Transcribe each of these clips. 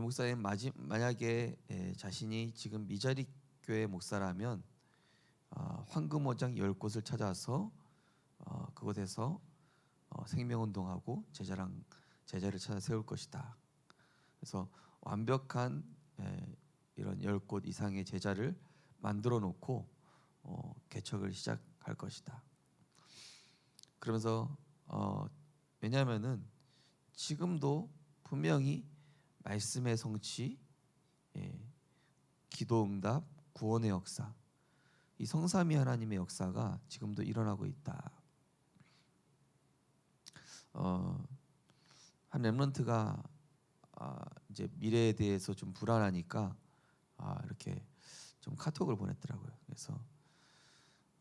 우리 목사님 마지, 만약에 에, 자신이 지금 미자리 교회 목사라면 어, 황금오장 열 곳을 찾아서 어, 그곳에서 어, 생명운동하고 제자랑 제자를 찾아 세울 것이다. 그래서 완벽한 에, 이런 열 곳 이상의 제자를 만들어 놓고 어, 개척을 시작할 것이다. 그러면서 어, 왜냐하면은 지금도 분명히 말씀의 성취, 예, 기도 응답, 구원의 역사, 이 성삼위 하나님의 역사가 지금도 일어나고 있다. 어, 한 렘런트가 아, 이제 미래에 대해서 좀 불안하니까 아, 이렇게 좀 카톡을 보냈더라고요. 그래서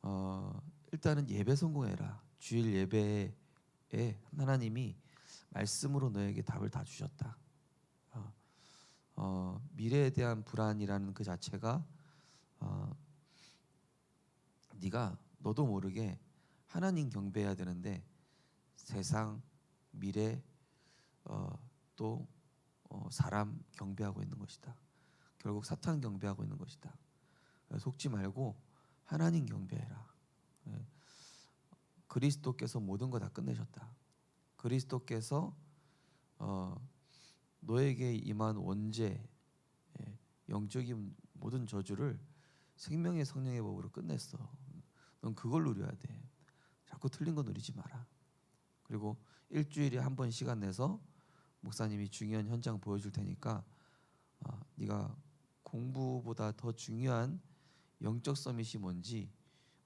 어, 일단은 예배 성공해라. 주일 예배에 하나님이 말씀으로 너에게 답을 다 주셨다. 어, 어, 미래에 대한 불안이라는 그 자체가 어, 네가 너도 모르게 하나님 경배해야 되는데 세상, 미래, 어, 또 어, 사람 경배하고 있는 것이다. 결국 사탄 경배하고 있는 것이다. 속지 말고 하나님 경배해라. 예. 그리스도께서 모든 거 다 끝내셨다. 그리스도께서 어, 너에게 임한 원죄, 예, 영적인 모든 저주를 생명의 성령의 법으로 끝냈어. 넌 그걸 누려야 돼. 자꾸 틀린 거 누리지 마라. 그리고 일주일에 한 번 시간 내서 목사님이 중요한 현장 보여줄 테니까 어, 네가 공부보다 더 중요한 영적 서밋이 뭔지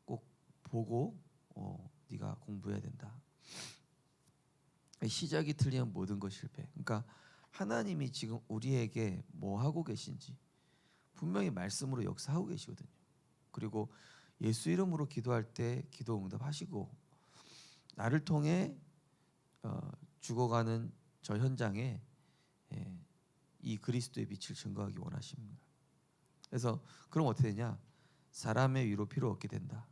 꼭 보고 어, 네가 공부해야 된다. 시작이 틀리면 모든 것 실패. 그러니까 하나님이 지금 우리에게 뭐 하고 계신지 분명히 말씀으로 역사하고 계시거든요. 그리고 예수 이름으로 기도할 때 기도 응답하시고 나를 통해 어, 죽어가는 저 현장에 예, 이 그리스도의 빛을 증거하기 원하십니다. 그래서 그럼 어떻게 되냐? 사람의 위로 필요 없게 된다.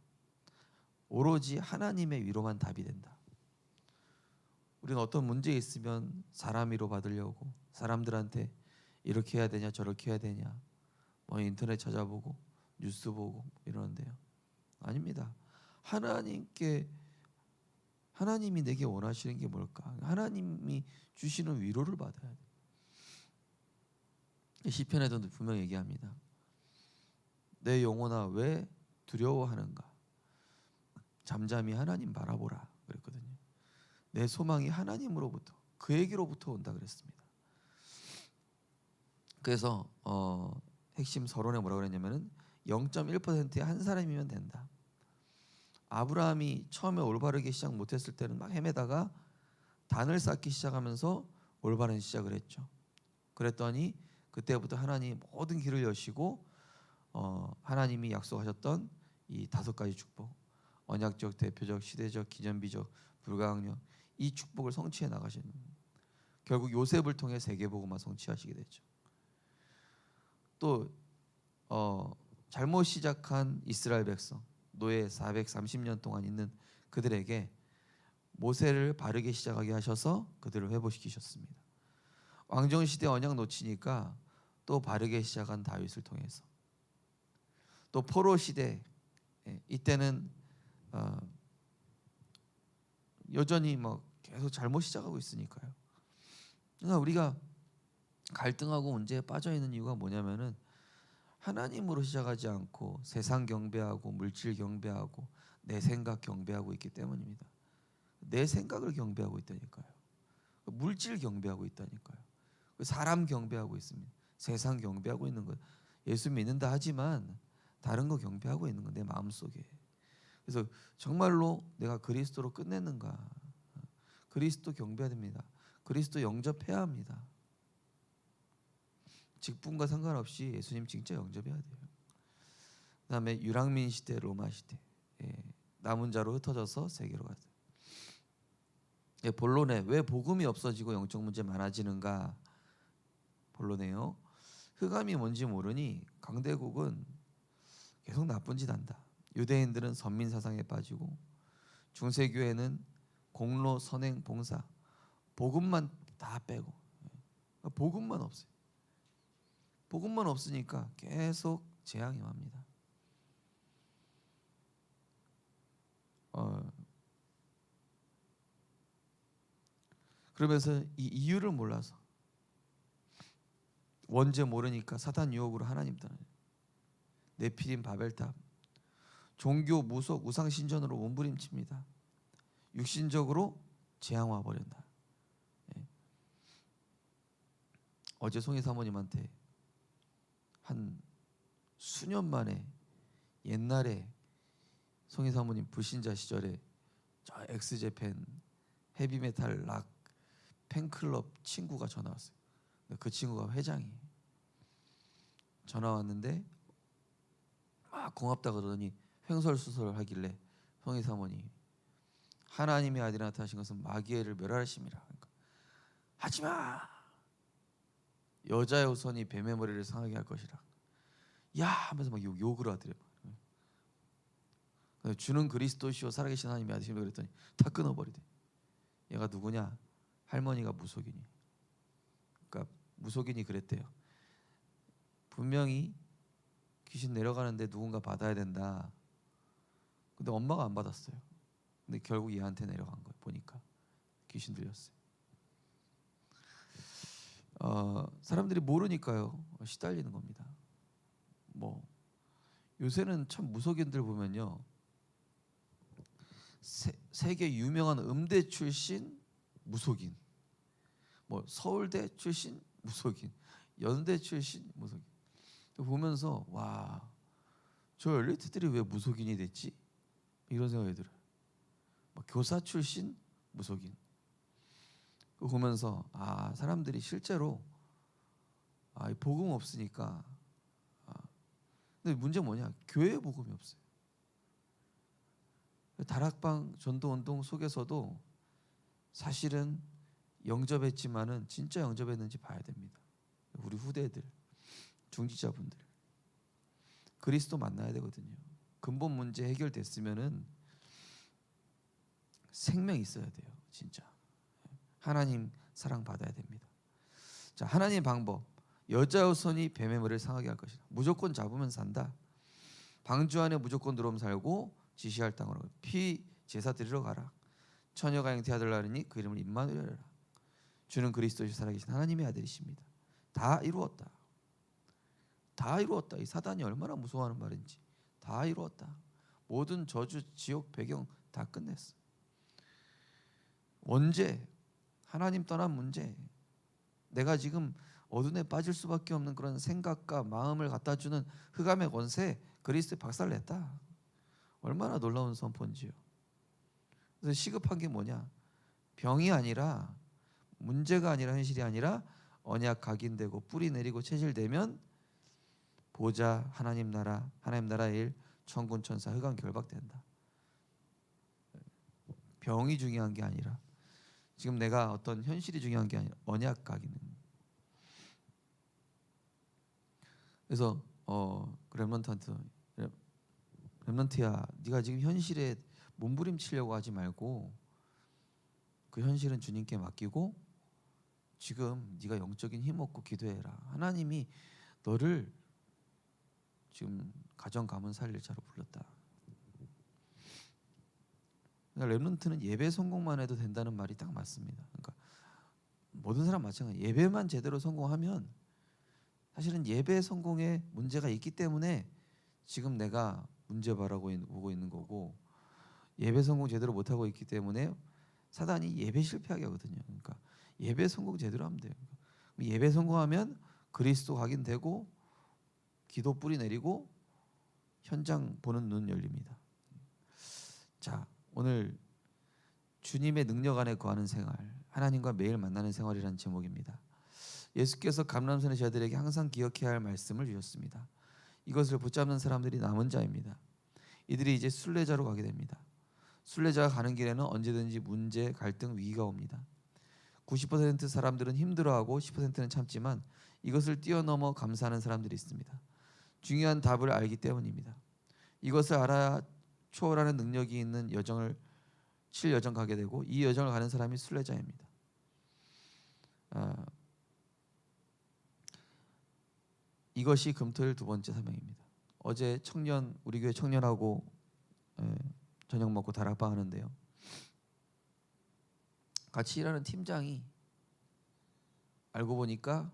오로지 하나님의 위로만 답이 된다. 우리는 어떤 문제 있으면 사람 위로 받으려고 사람들한테 이렇게 해야 되냐 저렇게 해야 되냐 뭐 인터넷 찾아보고 뉴스 보고 이러는데요. 아닙니다. 하나님께 하나님이 내게 원하시는 게 뭘까? 하나님이 주시는 위로를 받아야 돼. 시편에도 분명 얘기합니다. 내 영혼아 왜 두려워하는가? 잠잠히 하나님 바라보라 그랬거든요. 내 소망이 하나님으로부터 그에게로부터 온다 그랬습니다. 그래서 어, 핵심 서론에 뭐라고 그랬냐면은 0.1%의 한 사람이면 된다. 아브라함이 처음에 올바르게 시작 못했을 때는 막 헤매다가 단을 쌓기 시작하면서 올바른 시작을 했죠. 그랬더니 그때부터 하나님 모든 길을 여시고 어, 하나님이 약속하셨던 이 다섯 가지 축복, 언약적, 대표적, 시대적, 기념비적, 불가항력 이 축복을 성취해 나가시는 결국 요셉을 통해 세계복음화 성취하시게 됐죠. 또 어, 잘못 시작한 이스라엘 백성 노예 430년 동안 있는 그들에게 모세를 바르게 시작하게 하셔서 그들을 회복시키셨습니다. 왕정 시대 언약 놓치니까 또 바르게 시작한 다윗을 통해서 또 포로 시대 예, 이때는 어, 여전히 뭐 계속 잘못 시작하고 있으니까요. 그러니까 우리가 갈등하고 문제에 빠져 있는 이유가 뭐냐면은 하나님으로 시작하지 않고 세상 경배하고 물질 경배하고 내 생각 경배하고 있기 때문입니다. 내 생각을 경배하고 있다니까요. 물질 경배하고 있다니까요. 사람 경배하고 있습니다. 세상 경배하고 있는 것. 예수 믿는다 하지만 다른 거 경배하고 있는 건 내 마음속에. 그래서 정말로 내가 그리스도로 끝냈는가? 그리스도 경배해야 됩니다. 그리스도 영접해야 합니다. 직분과 상관없이 예수님 진짜 영접해야 돼요. 그다음에 유랑민 시대, 로마 시대 예, 남은 자로 흩어져서 세계로 갔어요. 예, 본론에 왜 복음이 없어지고 영적 문제 많아지는가? 본론에요. 흑암이 뭔지 모르니 강대국은 계속 나쁜 짓 한다. 유대인들은 선민 사상에 빠지고 중세교회는 공로 선행 봉사 복음만 다 빼고 예, 복음만 없어요. 복음만 없으니까 계속 재앙이 옵니다. 어, 그러면서 이 이유를 몰라서 원죄 모르니까 사단 유혹으로 하나님 떠나 네피림 바벨탑 종교 무속 우상 신전으로 몸부림칩니다. 육신적으로 재앙 와 버린다. 예. 어제 송희 사모님한테 한 수년 만에 옛날에 송희 사모님 불신자 시절에 저 엑스제팬 헤비메탈 락 팬클럽 친구가 전화 왔어요. 그 친구가 회장이 전화 왔는데 막 고맙다 그러더니 횡설수설 하길래 송희 사모님 하나님의 아들이 나타나신 것은 마귀를 멸하심이라. 그러니까 하지 마. 여자의 우선이 뱀의 머리를 상하게 할 것이라. 야 하면서 막 욕, 욕을 하더래. 요 주는 그리스도시요 살아계신 하나님의 아들이시며 그랬더니 다 끊어버리대. 얘가 누구냐? 할머니가 무속인이. 그러니까 무속인이 그랬대요. 분명히 귀신 내려가는데 누군가 받아야 된다. 근데 엄마가 안 받았어요. 근데 결국 얘한테 내려간 거예요. 보니까 귀신 들렸어요. 어, 사람들이 모르니까요. 시달리는 겁니다. 뭐 요새는 참 무속인들 보면요. 세, 세계 유명한 음대 출신 무속인, 뭐 서울대 출신 무속인, 연대 출신 무속인 보면서 와, 저 엘리트들이 왜 무속인이 됐지? 이런 생각이 들어요. 막 교사 출신 무속인. 그 보면서 아 사람들이 실제로 아, 이 복음 없으니까. 아, 근데 문제 뭐냐? 교회 복음이 없어요. 다락방 전도 운동 속에서도 사실은 영접했지만은 진짜 영접했는지 봐야 됩니다. 우리 후대들, 중지자분들 그리스도 만나야 되거든요. 근본 문제 해결됐으면은 생명 있어야 돼요. 진짜 하나님 사랑 받아야 됩니다. 자 하나님 방법 여자의 손이 뱀의 머리를 상하게 할 것이다. 무조건 잡으면 산다. 방주 안에 무조건 들어오면 살고 지시할 땅으로 피 제사 드리러 가라. 처녀가 잉태하들 하느니 그 이름을 임마누엘이라. 주는 그리스도시 살아계신 하나님의 아들이십니다. 다 이루었다. 다 이루었다. 이 사단이 얼마나 무서워하는 말인지 다 이루었다. 모든 저주, 지옥 배경 다 끝냈어. 원죄, 하나님 떠난 문제. 내가 지금 어둠에 빠질 수밖에 없는 그런 생각과 마음을 갖다 주는 흑암의 권세 그리스도에 박살냈다. 얼마나 놀라운 선포인지요. 그래서 시급한 게 뭐냐? 병이 아니라 문제가 아니라 현실이 아니라 언약 각인되고 뿌리 내리고 체질되면 보자 하나님 나라 하나님 나라의 일 천군 천사 흑암 결박된다. 병이 중요한 게 아니라 지금 내가 어떤 현실이 중요한 게 아니라 언약 각인은 그래서 어 렘넌트한테 렘넌트야 네가 지금 현실에 몸부림치려고 하지 말고 그 현실은 주님께 맡기고 지금 네가 영적인 힘 얻고 기도해라. 하나님이 너를 지금 가정 가문 살릴 자로 불렀다. 그러니까 렘넌트는 예배 성공만 해도 된다는 말이 딱 맞습니다. 그러니까 모든 사람 마찬가지. 예배만 제대로 성공하면 사실은 예배 성공에 문제가 있기 때문에 지금 내가 문제 바라고 보고 있는 거고 예배 성공 제대로 못 하고 있기 때문에 사단이 예배 실패하게 하거든요. 그러니까 예배 성공 제대로 하면 돼요. 예배 성공하면 그리스도 확인되고 기도 뿌리 내리고 현장 보는 눈 열립니다. 자, 오늘 주님의 능력 안에 거하는 생활, 하나님과 매일 만나는 생활이라는 제목입니다. 예수께서 감람산의 제자들에게 항상 기억해야 할 말씀을 주셨습니다. 이것을 붙잡는 사람들이 남은 자입니다. 이들이 이제 순례자로 가게 됩니다. 순례자가 가는 길에는 언제든지 문제, 갈등, 위기가 옵니다. 90% 사람들은 힘들어하고 10%는 참지만 이것을 뛰어넘어 감사하는 사람들이 있습니다. 중요한 답을 알기 때문입니다. 이것을 알아야 초월하는 능력이 있는 여정을 칠 여정 가게 되고 이 여정을 가는 사람이 순례자입니다. 아, 이것이 금토일 두 번째 사명입니다. 어제 청년 우리 교회 청년하고 예, 저녁 먹고 다락방 하는데요. 같이 일하는 팀장이 알고 보니까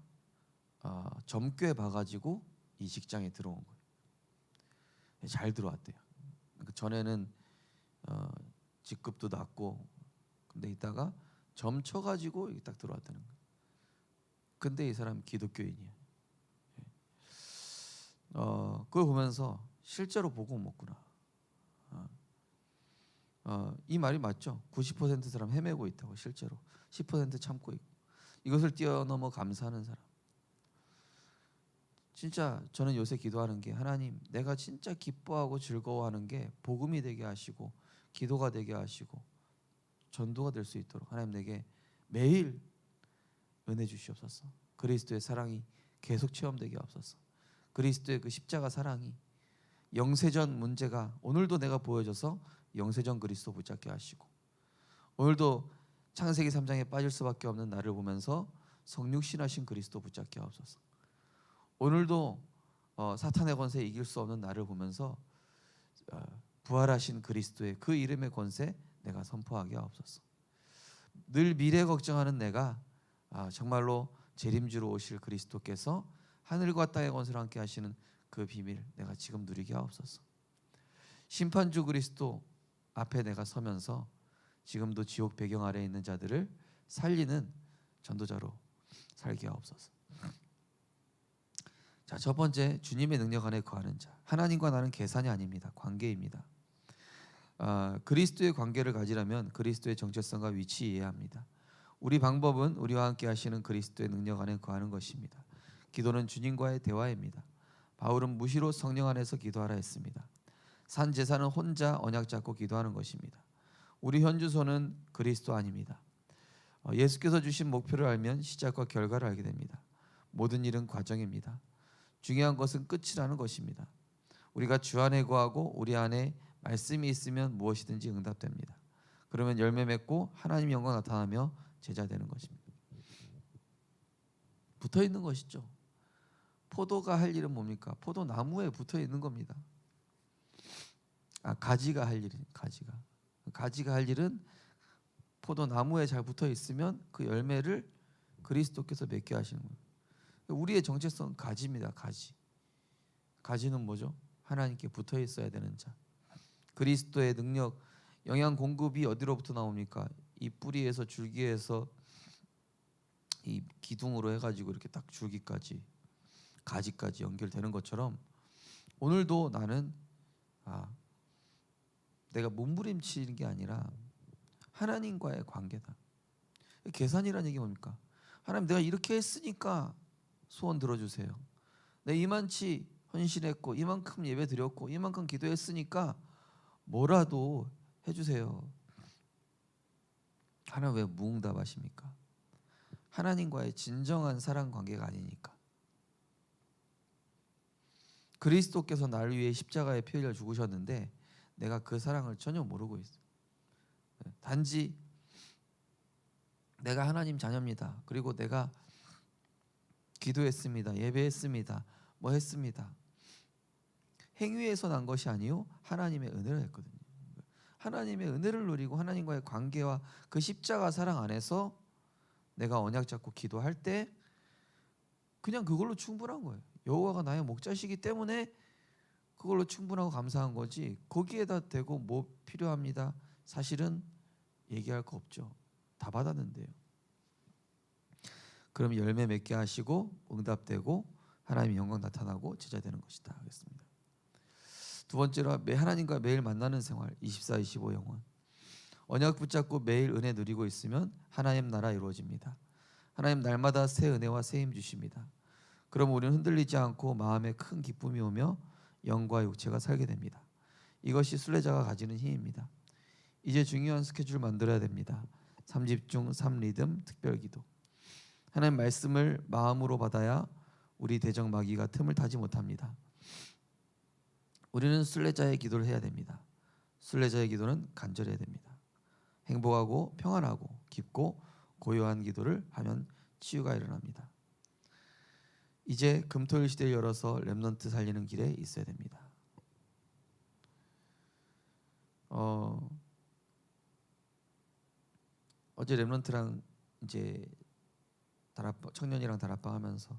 아, 점괘 봐가지고 이 직장에 들어온 거예요. 잘 들어왔대요. 그 전에는 어, 직급도 낮고 근데 이따가 점쳐 가지고 여기 딱 들어왔다는 거예요. 근데 이 사람 기독교인이야. 예. 어, 그걸 보면서 실제로 보고 먹구나. 어, 어, 이 말이 맞죠? 90% 사람 헤매고 있다고 실제로 10% 참고 있고 이것을 뛰어넘어 감사하는 사람. 진짜 저는 요새 기도하는 게 하나님 내가 진짜 기뻐하고 즐거워하는 게 복음이 되게 하시고 기도가 되게 하시고 전도가 될 수 있도록 하나님 내게 매일 은혜 주시옵소서. 그리스도의 사랑이 계속 체험되게 하옵소서. 그리스도의 그 십자가 사랑이 영세전 문제가 오늘도 내가 보여져서 영세전 그리스도 붙잡게 하시고 오늘도 창세기 3장에 빠질 수밖에 없는 나를 보면서 성육신하신 그리스도 붙잡게 하옵소서. 오늘도 어, 사탄의 권세 이길 수 없는 나를 보면서 어, 부활하신 그리스도의 그 이름의 권세 내가 선포하게 하옵소서. 늘 미래 걱정하는 내가 아, 정말로 재림주로 오실 그리스도께서 하늘과 땅의 권세를 함께 하시는 그 비밀 내가 지금 누리게 하옵소서. 심판주 그리스도 앞에 내가 서면서 지금도 지옥 배경 아래 에 있는 자들을 살리는 전도자로 살게 하옵소서. 자, 첫 번째 주님의 능력 안에 거하는 자. 하나님과 나는 계산이 아닙니다. 관계입니다. 아, 그리스도의 관계를 가지려면 그리스도의 정체성과 위치 이해해야 합니다. 우리 방법은 우리와 함께 하시는 그리스도의 능력 안에 거하는 것입니다. 기도는 주님과의 대화입니다. 바울은 무시로 성령 안에서 기도하라 했습니다. 산 제사는 혼자 언약 잡고 기도하는 것입니다. 우리 현주소는 그리스도 아닙니다. 어, 예수께서 주신 목표를 알면 시작과 결과를 알게 됩니다. 모든 일은 과정입니다. 중요한 것은 끝이라는 것입니다. 우리가 주 안에 거하고 우리 안에 말씀이 있으면 무엇이든지 응답됩니다. 그러면 열매 맺고 하나님 영광 나타나며 제자 되는 것입니다. 붙어 있는 것이죠. 포도가 할 일은 뭡니까? 포도 나무에 붙어 있는 겁니다. 아 가지가 할 일이 가지가 가지가 할 일은 포도 나무에 잘 붙어 있으면 그 열매를 그리스도께서 맺게 하시는 거예요. 우리의 정체성 가지입니다. 가지. 가지는 뭐죠? 하나님께 붙어 있어야 되는 자. 그리스도의 능력, 영양 공급이 어디로부터 나옵니까? 이 뿌리에서 줄기에서 이 기둥으로 해가지고 이렇게 딱 줄기까지 가지까지 연결되는 것처럼 오늘도 나는 아 내가 몸부림치는 게 아니라 하나님과의 관계다. 계산이라는 얘기 뭡니까? 하나님 내가 이렇게 했으니까 소원 들어주세요. 내 이만치 헌신했고 이만큼 예배 드렸고 이만큼 기도했으니까 뭐라도 해주세요. 하나님 왜 무응답하십니까? 하나님과의 진정한 사랑 관계가 아니니까. 그리스도께서 나를 위해 십자가에 피 흘려 죽으셨는데 내가 그 사랑을 전혀 모르고 있어. 단지 내가 하나님 자녀입니다. 그리고 내가 기도했습니다. 예배했습니다. 뭐 했습니다. 행위에서 난 것이 아니요 하나님의 은혜로 했거든요. 하나님의 은혜를 누리고 하나님과의 관계와 그 십자가 사랑 안에서 내가 언약 잡고 기도할 때 그냥 그걸로 충분한 거예요. 여호와가 나의 목자시기 때문에 그걸로 충분하고 감사한 거지. 거기에다 대고 뭐 필요합니다. 사실은 얘기할 거 없죠. 다 받았는데요. 그럼 열매 맺게 하시고 응답되고 하나님의 영광 나타나고 제자 되는 것이다 하겠습니다. 두 번째로 하나님과 매일 만나는 생활 24, 25 영원. 언약 붙잡고 매일 은혜 누리고 있으면 하나님 나라 이루어집니다. 하나님 날마다 새 은혜와 새 힘 주십니다. 그럼 우리는 흔들리지 않고 마음에 큰 기쁨이 오며 영과 육체가 살게 됩니다. 이것이 순례자가 가지는 힘입니다. 이제 중요한 스케줄 만들어야 됩니다. 3집중 3리듬 특별기도. 하나님 말씀을 마음으로 받아야 우리 대적 마귀가 틈을 타지 못합니다. 우리는 순례자의 기도를 해야 됩니다. 순례자의 기도는 간절해야 됩니다. 행복하고 평안하고 깊고 고요한 기도를 하면 치유가 일어납니다. 이제 금토일 시대를 열어서 렘넌트 살리는 길에 있어야 됩니다. 어 어제 렘넌트랑 이제 다락방 청년이랑 다락방 하면서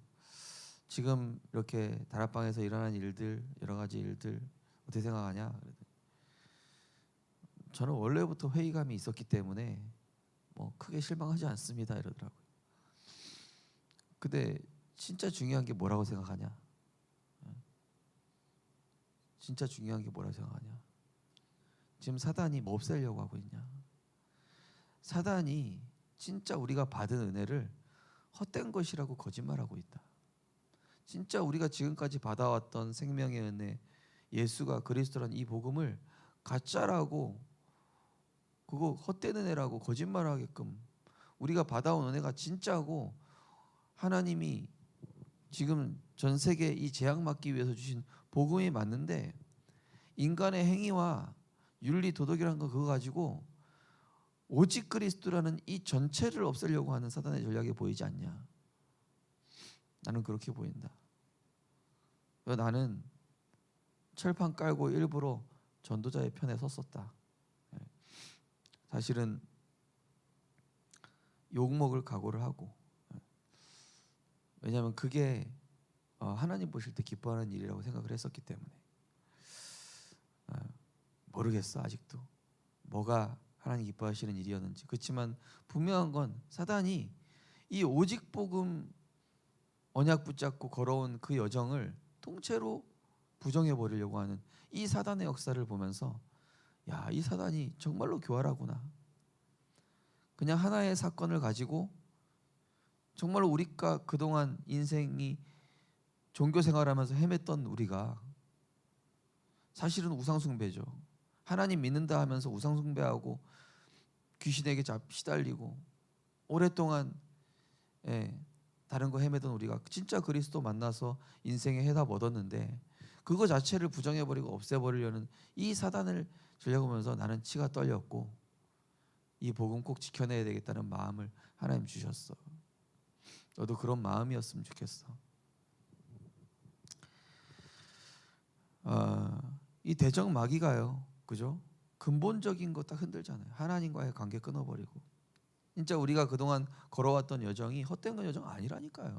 지금 이렇게 다락방에서 일어난 일들 여러 가지 일들 어떻게 생각하냐 저는 원래부터 회의감이 있었기 때문에 뭐 크게 실망하지 않습니다 이러더라고요. 근데 진짜 중요한 게 뭐라고 생각하냐? 예. 진짜 중요한 게 뭐라고 생각하냐? 지금 사단이 뭐 없애려고 하고 있냐? 사단이 진짜 우리가 받은 은혜를 헛된 것이라고 거짓말하고 있다. 진짜 우리가 지금까지 받아왔던 생명의 은혜, 예수가 그리스도란 이 복음을 가짜라고 그거 헛된 은혜라고 거짓말하게끔 우리가 받아온 은혜가 진짜고 하나님이 지금 전 세계 이 재앙 막기 위해서 주신 복음이 맞는데 인간의 행위와 윤리 도덕이라는 거 그거 가지고 오직 그리스도라는 이 전체를 없애려고 하는 사단의 전략이 보이지 않냐? 나는 그렇게 보인다. 나는 철판 깔고 일부러 전도자의 편에 섰었다. 예. 사실은 욕 먹을 각오를 하고 예. 왜냐하면 그게 어, 하나님 보실 때 기뻐하는 일이라고 생각을 했었기 때문에 어, 모르겠어 아직도 뭐가 하나님 기뻐하시는 일이었는지 그렇지만 분명한 건 사단이 이 오직 복음 언약 붙잡고 걸어온 그 여정을 통째로 부정해 버리려고 하는 이 사단의 역사를 보면서 야 이 사단이 정말로 교활하구나 그냥 하나의 사건을 가지고 정말로 우리가 그동안 인생이 종교 생활하면서 헤맸던 우리가 사실은 우상숭배죠. 하나님 믿는다 하면서 우상숭배하고 귀신에게 잡 시달리고 오랫동안 예, 다른 거 헤매던 우리가 진짜 그리스도 만나서 인생의 해답 얻었는데 그거 자체를 부정해 버리고 없애 버리려는 이 사단을 전략하면서 나는 치가 떨렸고 이 복음 꼭 지켜내야 되겠다는 마음을 하나님 주셨어. 너도 그런 마음이었으면 좋겠어. 아, 이 대적 마귀가요, 그죠? 근본적인 거딱 흔들잖아요. 하나님과의 관계 끊어버리고. 진짜 우리가 그동안 걸어왔던 여정이 헛된 건 여정 아니라니까요.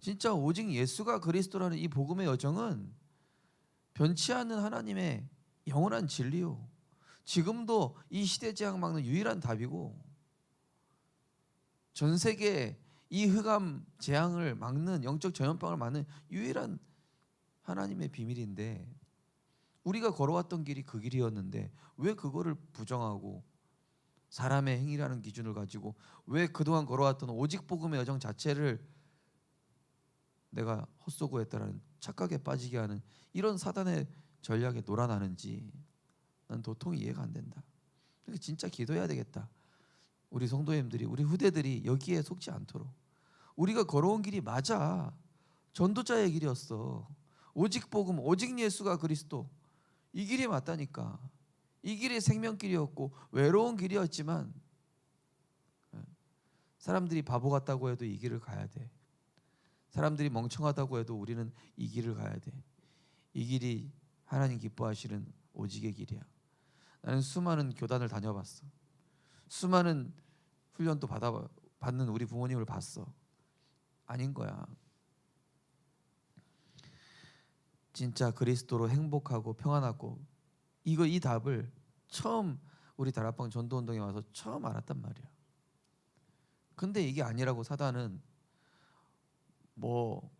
진짜 오직 예수가 그리스도라는 이 복음의 여정은 변치 않는 하나님의 영원한 진리요. 지금도 이 시대 재앙 막는 유일한 답이고 전 세계 이 흑암 재앙을 막는 영적 전염병을 막는 유일한 하나님의 비밀인데 우리가 걸어왔던 길이 그 길이었는데 왜 그거를 부정하고 사람의 행위라는 기준을 가지고 왜 그동안 걸어왔던 오직 복음의 여정 자체를 내가 헛소고했다라는 착각에 빠지게 하는 이런 사단의 전략에 놀아나는지 난 도통히 이해가 안 된다. 그러니까 진짜 기도해야 되겠다. 우리 성도님들이 우리 후대들이 여기에 속지 않도록 우리가 걸어온 길이 맞아. 전도자의 길이었어. 오직 복음, 오직 예수가 그리스도 이 길이 맞다니까. 이 길이 생명길이었고 외로운 길이었지만 예, 사람들이 바보 같다고 해도 이 길을 가야 돼. 사람들이 멍청하다고 해도 우리는 이 길을 가야 돼. 이 길이 하나님 기뻐하시는 오직의 길이야. 나는 수많은 교단을 다녀봤어. 수많은 훈련도 받아 받는 우리 부모님을 봤어. 아닌 거야. 진짜 그리스도로 행복하고 평안하고 이거 이 답을 처음 우리 다락방 전도 운동에 와서 처음 알았단 말이야. 근데 이게 아니라고 사단은 뭐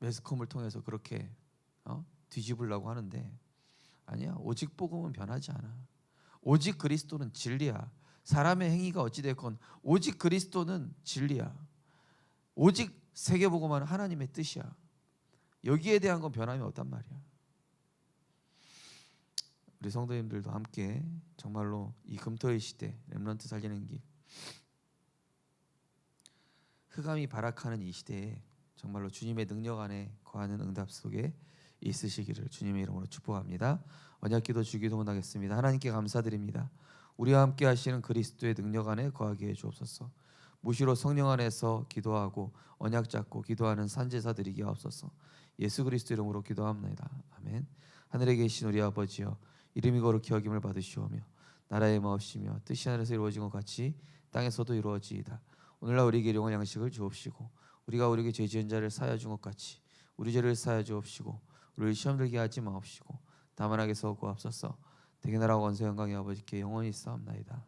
매스컴을 통해서 그렇게 어? 뒤집으려고 하는데 아니야. 오직 복음은 변하지 않아. 오직 그리스도는 진리야. 사람의 행위가 어찌 됐건 오직 그리스도는 진리야. 오직 세계 복음은 하나님의 뜻이야. 여기에 대한 건 변함이 없단 말이야. 우리 성도님들도 함께 정말로 이 금토의 시대 렘넌트 살리는 길 흑암이 발악하는 이 시대에 정말로 주님의 능력 안에 거하는 응답 속에 있으시기를 주님의 이름으로 축복합니다. 언약기도 주기도 하겠습니다. 하나님께 감사드립니다. 우리와 함께 하시는 그리스도의 능력 안에 거하게 해 주옵소서. 무시로 성령 안에서 기도하고 언약 잡고 기도하는 산제사 드리게 하옵소서. 예수 그리스도 이름으로 기도합니다. 아멘. 하늘에 계신 우리 아버지여 이름이 거룩히 여김을 받으시오며 나라의 마옵시며 뜻이 하늘에서 이루어진 것 같이 땅에서도 이루어지이다. 오늘날 우리에게 일용할 양식을 주옵시고 우리가 우리에게 죄 지은 자를 사하여 준 것 같이 우리 죄를 사하여 주옵시고 우리를 시험 들게 하지 마옵시고 다만 악에서 구하옵소서. 대개 나라와 원수 영광의 아버지께 영원히 있사옵나이다.